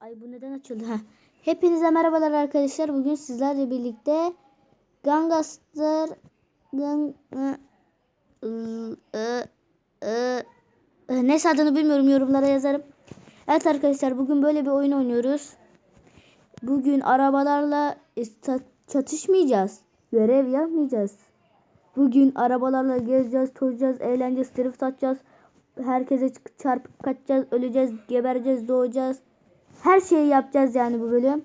Ay bu neden açıldı? Ha. Hepinize merhabalar arkadaşlar. Bugün sizlerle birlikte Gangster Gang Neyse adını bilmiyorum yorumlara yazarım. Evet arkadaşlar bugün böyle bir oyun oynuyoruz. Bugün arabalarla çatışmayacağız. Görev yapmayacağız. Bugün arabalarla gezeceğiz, tozacağız, eğleneceğiz, drift atacağız. Herkese çarpıp kaçacağız, öleceğiz, gebereceğiz, doğacağız. Her şeyi yapacağız yani bu bölüm.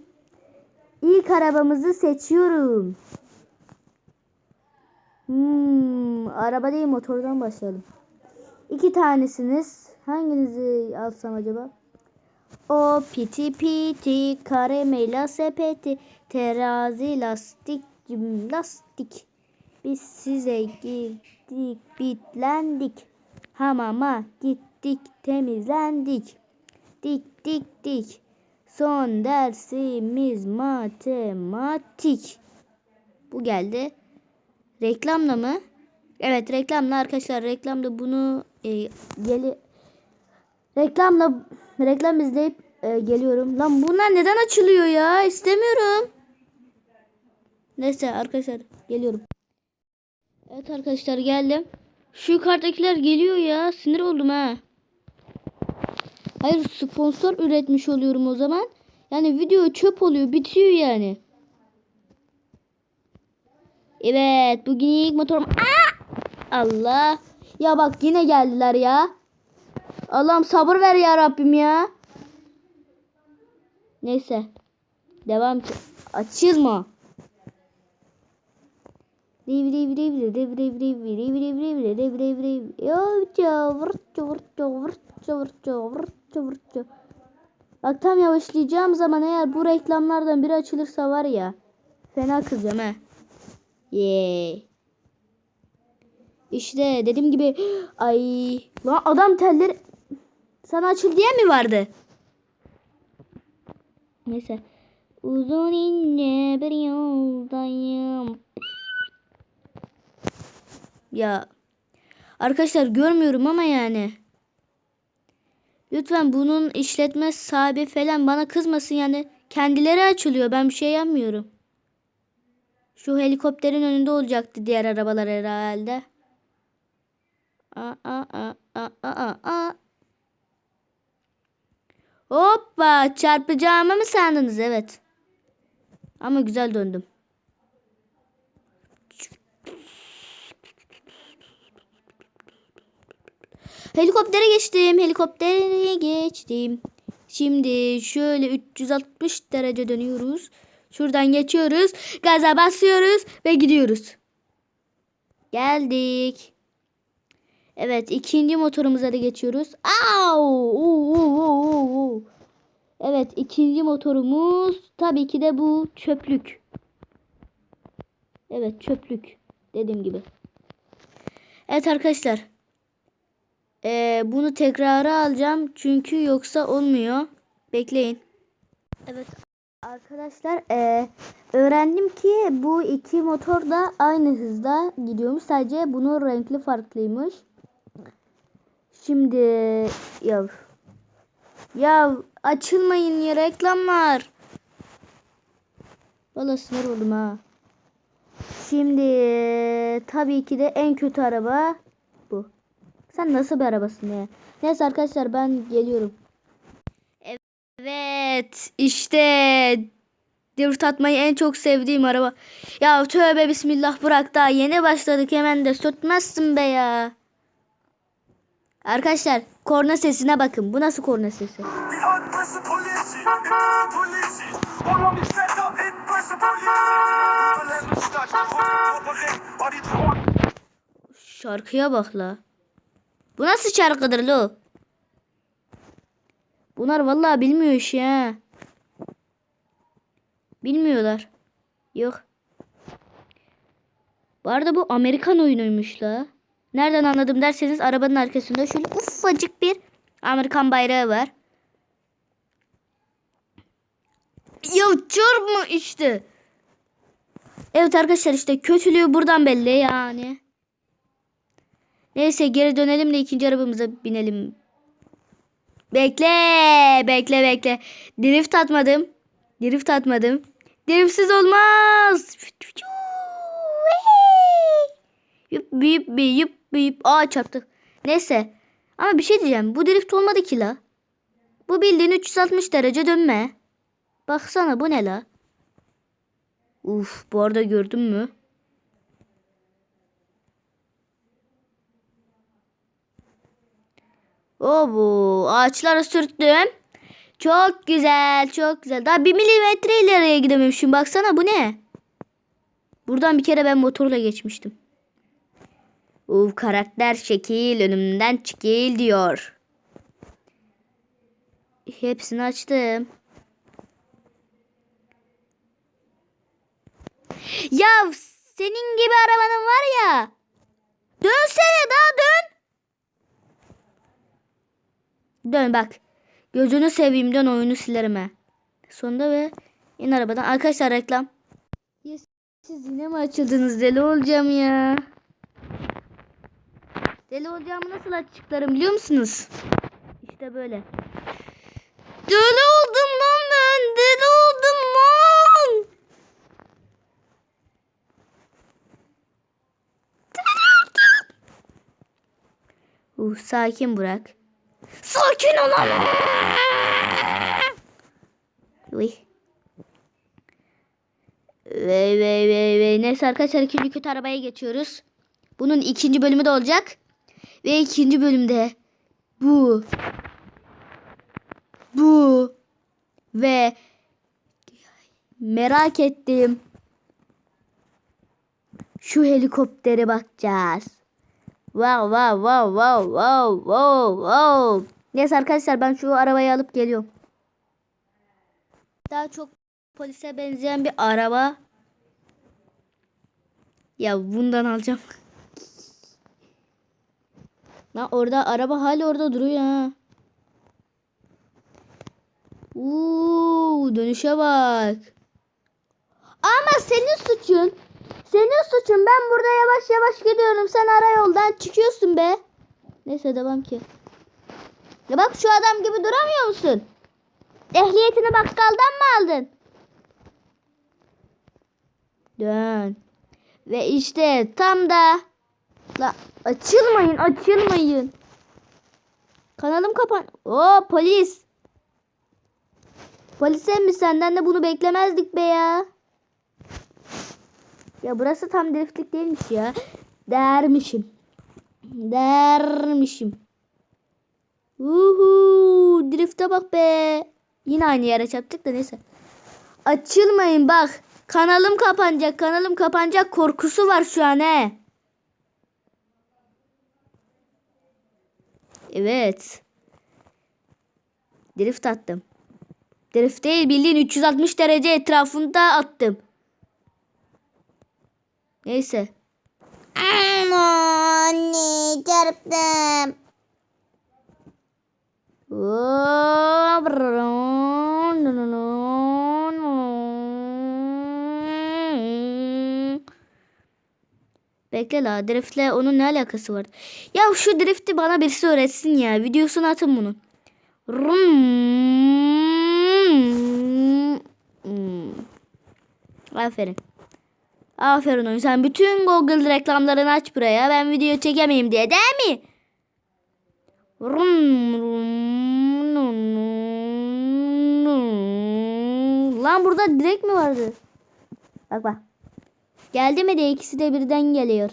İlk arabamızı seçiyorum. Hmm, araba değil motordan başlayalım. İki tanesiniz. Hanginizi alsam acaba? O piti piti karamela sepeti terazi lastik lastik. Biz size gittik bitlendik. Hamama gittik temizlendik. Dik dik dik. Son dersimiz matematik. Bu geldi. Reklamla mı? Evet reklamla arkadaşlar. Reklamda bunu e, geli reklamla reklam izleyip e, geliyorum. Lan bunlar neden açılıyor ya? İstemiyorum. Neyse arkadaşlar geliyorum. Evet arkadaşlar geldim. Şu yukarıdakiler geliyor ya. Sinir oldum ha. Hayır sponsor üretmiş oluyorum o zaman. Yani video çöp oluyor. Bitiyor yani. Evet. Bugün ilk motorum. Aa! Allah. Ya bak yine geldiler ya. Allah'ım sabır ver ya Rabbim ya. Neyse. Devam ki. Açılma. Riv riv riv riv riv riv riv riv riv riv riv riv riv riv Yavca vırtça vırtça vırtça vırtça vırtça vırtça Bak tam yavaşlayacağım zaman eğer bu reklamlardan biri açılırsa var ya Fena kızacağım he. Yeee İşte dediğim gibi Ay Lan adam telleri Sana açıl diye mi vardı? Neyse. Uzun ince bir yoldayım. Ya arkadaşlar görmüyorum ama yani. Lütfen bunun işletme sahibi falan bana kızmasın yani. Kendileri açılıyor. Ben bir şey yapmıyorum. Şu helikopterin önünde olacaktı diğer arabalar herhalde. Aa, aa, aa, aa, aa. Hoppa çarpacağımı mı sandınız? Evet. Ama güzel döndüm. Helikoptere geçtim. Helikoptere geçtim. Şimdi şöyle 360 derece dönüyoruz. Şuradan geçiyoruz. Gaza basıyoruz ve gidiyoruz. Geldik. Evet ikinci motorumuza da geçiyoruz. Au! Oo, oo, oo. Evet ikinci motorumuz tabii ki de bu çöplük. Evet çöplük dediğim gibi. Evet arkadaşlar. Ee, bunu tekrara alacağım çünkü yoksa olmuyor. Bekleyin. Evet arkadaşlar ee, öğrendim ki bu iki motor da aynı hızda gidiyormuş. Sadece bunun renkli farklıymış. Şimdi ya ya açılmayın ya reklamlar. Valla sinir oldum ha. Şimdi tabii ki de en kötü araba. Sen nasıl bir arabasın ya? Neyse arkadaşlar ben geliyorum. Evet işte drift atmayı en çok sevdiğim araba. Ya tövbe bismillah bırak daha yeni başladık hemen de sürtmezsin be ya. Arkadaşlar korna sesine bakın. Bu nasıl korna sesi? Şarkıya bak la. Bu nasıl şarkıdır lo? Bunlar vallahi bilmiyor işi ha. Bilmiyorlar. Yok. Bu arada bu Amerikan oyunuymuş la. Nereden anladım derseniz arabanın arkasında şöyle ufacık bir Amerikan bayrağı var. Ya çarpma işte. Evet arkadaşlar işte kötülüğü buradan belli yani. Neyse geri dönelim de ikinci arabamıza binelim. Bekle, bekle, bekle. Drift atmadım. Drift atmadım. Driftsiz olmaz. Yup yup yup yup. Aa çarptı. Neyse. Ama bir şey diyeceğim. Bu drift olmadı ki la. Bu bildiğin 360 derece dönme. Baksana bu ne la? Uf bu arada gördün mü? Bu ağaçlara sürttüm. Çok güzel, çok güzel. Daha bir milimetre ileriye gidememişim. Baksana bu ne? Buradan bir kere ben motorla geçmiştim. Uf karakter şekil önümden çekil diyor. Hepsini açtım. Ya senin gibi arabanın var ya. Dönsene daha dön. Dön bak. Gözünü seveyim dön oyunu silerim he. Sonunda ve in arabadan. Arkadaşlar reklam. Ya siz yine mi açıldınız? Deli olacağım ya. Deli olacağımı nasıl açıklarım biliyor musunuz? İşte böyle. Deli oldum lan ben. Deli oldum lan. Uh, sakin bırak. Sakin olalım. Uy. Vey vey vey vey. Neyse arkadaşlar ikinci kötü arabaya geçiyoruz. Bunun ikinci bölümü de olacak. Ve ikinci bölümde bu. Bu. Ve merak ettim. Şu helikoptere bakacağız. Wow wow wow wow wow wow wow. Neyse arkadaşlar ben şu arabayı alıp geliyorum. Daha çok polise benzeyen bir araba. Ya bundan alacağım. Lan orada araba hala orada duruyor ha. Uuu dönüşe bak. Ama senin suçun. Senin suçun. Ben burada yavaş yavaş gidiyorum. Sen ara yoldan çıkıyorsun be. Neyse devam ki. Ya bak şu adam gibi duramıyor musun? Ehliyetini bakkaldan mı aldın? Dön. Ve işte tam da La açılmayın, açılmayın. Kanalım kapan. Oo polis. Polis mi senden de bunu beklemezdik be ya. Ya burası tam driftlik değilmiş ya. Dermişim. Dermişim. Uhu, drifte bak be. Yine aynı yere çarptık da neyse. Açılmayın bak. Kanalım kapanacak. Kanalım kapanacak korkusu var şu an he. Evet. Drift attım. Drift değil bildiğin 360 derece etrafında attım. Neyse. Anne çarptım. Bekle la driftle onun ne alakası var? Ya şu drifti bana birisi öğretsin ya. Videosunu atın bunun. Aferin. Aferin oyun. Sen bütün Google reklamlarını aç buraya. Ben video çekemeyeyim diye değil mi? Lan burada direkt mi vardı? Bak bak. Geldi mi de ikisi de birden geliyor.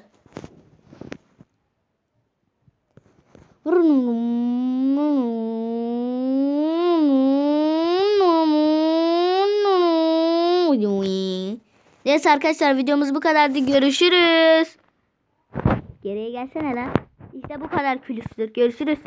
Neyse arkadaşlar videomuz bu kadardı. Görüşürüz. Geriye gelsene lan. İşte bu kadar külüstür. Görüşürüz.